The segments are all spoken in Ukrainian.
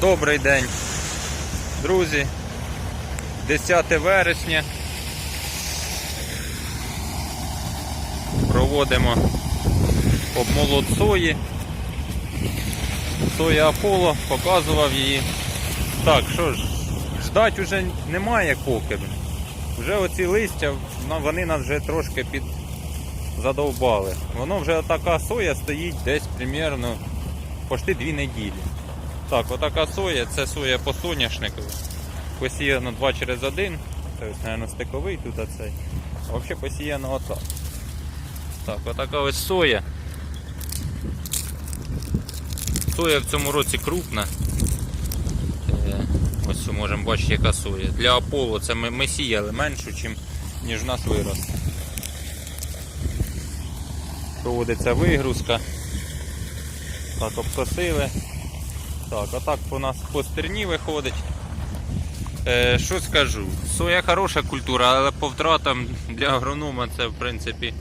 Добрий день, друзі. 10 вересня. Проводимо обмолот сої. Соя Аполло, показував її. Так, що ж, ждать уже немає поки. Вже оці листя, вони нас вже трошки під задовбали. Воно вже така соя стоїть десь примерно почти дві неділі. Так, отака соя, це соя по соняшнику. Посіяно 2 через 1. Це ось, мабуть, стиковий тут оцей. А взагалі посіяно отак. Так, отака ось соя. Соя в цьому році крупна. Е, Ось можемо бачити, яка соя. Для Аполло це ми, ми сіяли меншу, чим, ніж в нас виросла. Проводиться вигрузка. Так, обкосили. Так, а так у нас по стерні виходить. Е, що скажу? Соя хороша культура, але по втратам для агронома це в принципі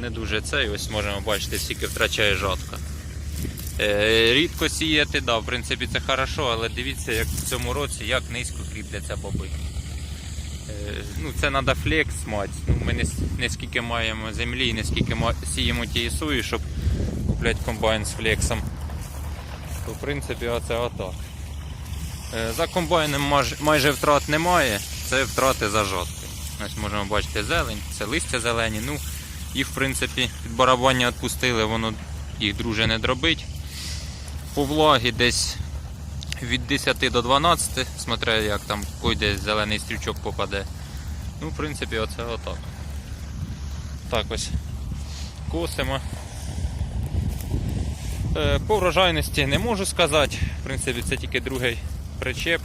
не дуже це. Ось можемо бачити, скільки втрачає жатка. Е, рідко сіяти, да, в принципі це хорошо, але дивіться, як в цьому році як низько кріпляться боби. Е, ну, це треба флекс мати. Ну, ми не, не скільки маємо землі і не скільки сіємо тієї сої, щоб купляти комбайн з флексом. В принципі оце отак. Е, За комбайном майже втрат немає, це втрати за жаткою. Ось можемо бачити зелень, це листя зелені. Ну, їх в принципі під барабання відпустили, воно їх друже не дробить. По влагі десь від 10 до 12, смотря як там койде зелений стрючок попаде. Ну, в принципі, оце отак. Так ось. Косимо. Е, По врожайності не можу сказати. В принципі, це тільки другий причеп.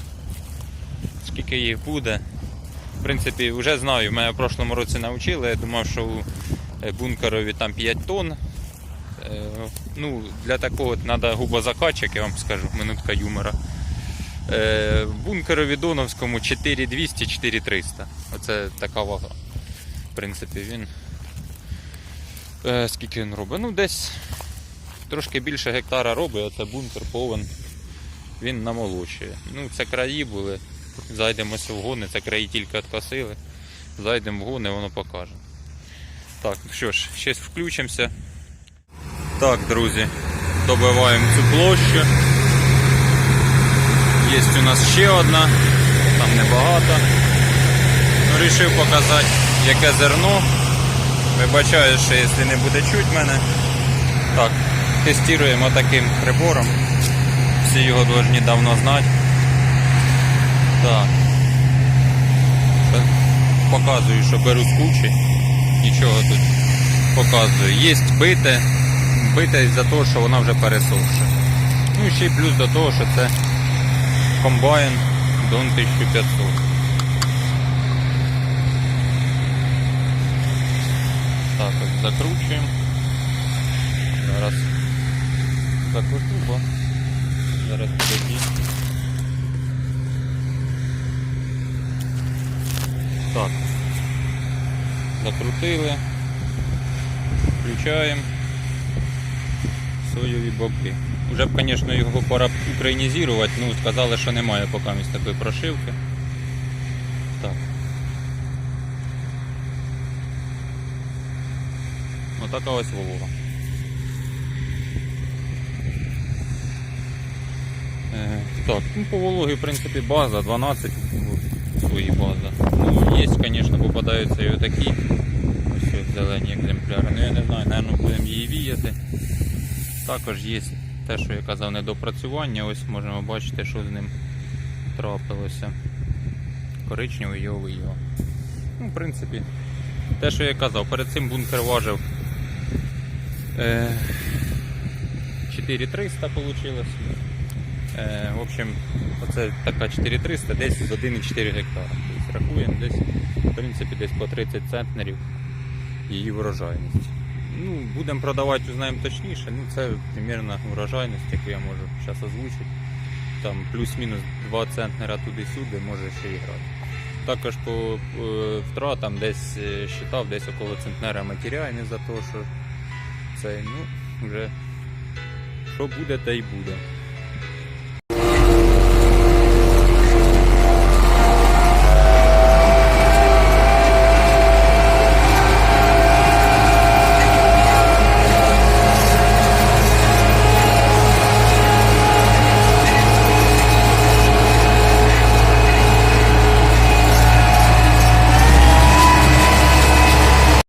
Скільки їх буде. В принципі, вже знаю, мене в прошлому році навчили. Я думав, що у е, бункерові там 5 тонн. Е, Ну, для такого треба губозакачок, я вам скажу, минутка юмора. В бункерові Доновському 4200-4300. Оце така вага. В принципі, він. Скільки він робить? Ну, десь трошки більше гектара робить, оце бункер повен. Він намолочує. Ну, це краї були. Зайдемо в гони, це краї тільки відкосили. Зайдемо в гони, воно покаже. Так, ну що ж, ще включимося. Так, друзі, добиваємо цю площу. Є у нас ще одна, там небагато. Ну, Рішив показати, яке зерно. Вибачаю, що якщо не буде чуть мене. Так, тестуємо таким прибором. Всі його повинні давно знати. Так. Е, Показую, що беру з кучі. Нічого тут показую. Є бите, бите за те, що вона вже пересохша. Ну і ще й плюс до того, що це комбайн Дон 1500. Так, ось закручуємо. Зараз закручу, бо зараз підійде. Так. Закрутили. Включаємо соєві боки. Уже б, звісно, його пора українізувати, ну сказали, що немає поки місць такої прошивки. Так. Отака ось волога. Е, так, ну по вологі, в принципі, база 12 свої база. Ну, є, звісно, попадаються і отакі. Ось зелені екземпляри. Ну я не знаю, напевно, будемо її віяти. Також є те, що я казав, недопрацювання. Ось можемо бачити, що з ним трапилося. Коричневий його його. Ну, в принципі, те, що я казав, перед цим бункер важив е, 4300 вийшло. Общем, оце така 4300, десь з 1,4 гектара. Тобто рахуємо десь, в принципі, десь по 30 центнерів її врожайність. Ну, будемо продавати, узнаємо точніше. Ну, це примірна врожайність, яку я можу зараз озвучити. Там плюс-мінус 2 центнера туди-сюди може ще і грати. Також по е, втратам десь е, считав, десь около центнера ми за те, що це, ну, вже що буде, те й буде.